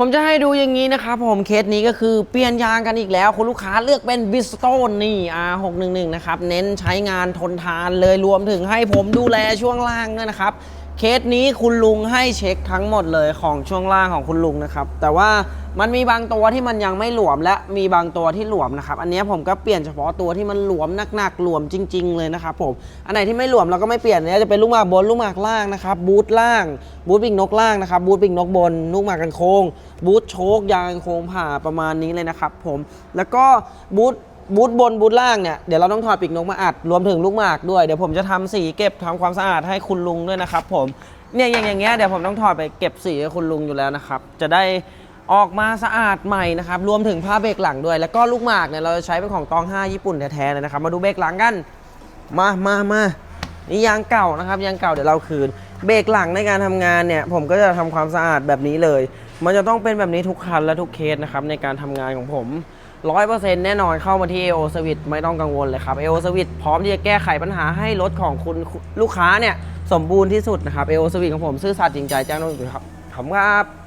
ผมจะให้ดูอย่างนี้นะครับผมเคสนี้ก็คือเปลี่ยนยางกันอีกแล้วคุณลูกค้าเลือกเป็นบิสโตนนี่ R611 นะครับ เน้นใช้งานทนทานเลยรวมถึงให้ผมดูแลช่วงล่างด้วยนะครับ เคสนี้คุณลุงให้เช็คทั้งหมดเลยของช่วงล่างของคุณลุงนะครับ แต่ว่า มันมีบางตัวที่มันยังไม่หลวมและมีบางตัวที่หลวมนะครับ อันนี้ผมก็เปลี่ยนเฉพาะตัวที่มันหลวมหนักๆหลวมจริง ๆ เลยนะครับผมอันไหนที่ไม่หลวมเราก็ไม่เปลี่ยนเนี่ยจะเป็นลูกหมากบนลูกหมากล่างนะครับบูทล่างบูทปิงนกล่างนะครับบูทปิงนกบนลูกหมากกันโค้งบูทโชกยางโค้งผ่าประมาณนี้เลยนะครับผมแล้วก็บูทบูทบนบูทล่างเนี่ยเดี๋ยวเราต้องถอดปีกนกมาอัดรวมถึงลูกหมากด้วยเดี๋ยวผมจะทำสีเก็บทำความสะอาดให้คุณลุงด้วยนะครับผมเนี่ยอย่างอย่างเงี้ยเดี๋ยวผมต้องถอดไปเก็บสีให้คุณลุงอยู่แล้วนะครับ จะได้ ออกมาสะอาดใหม่นะครับรวมถึงผ้าเบรกหลังด้วย แล้วก็ลูกหมากเนี่ยเราจะใช้เป็นของตอง 5 ญี่ปุ่นแท้ๆเลยนะครับมาดูเบรกหลังกัน มามามานี่ยางเก่านะครับยางเก่าเดี๋ยวเราคืน เบรกหลังในการทำงานเนี่ย ผมก็จะทำความสะอาดแบบนี้เลย มันจะต้องเป็นแบบนี้ทุกคันและทุกเคสนะครับในการทำงานของผมร้อยเปอร์เซ็นต์แน่นอนเข้ามาที่ AO Service ไม่ต้องกังวลเลยครับ AO Service พร้อมที่จะแก้ไขปัญหาให้รถของคุณลูกค้าเนี่ย สมบูรณ์ที่สุดนะครับ AO Service ของผมซื่อสัตย์จริงใจแจ้งตรงอยู่ครับขอบคุณครับ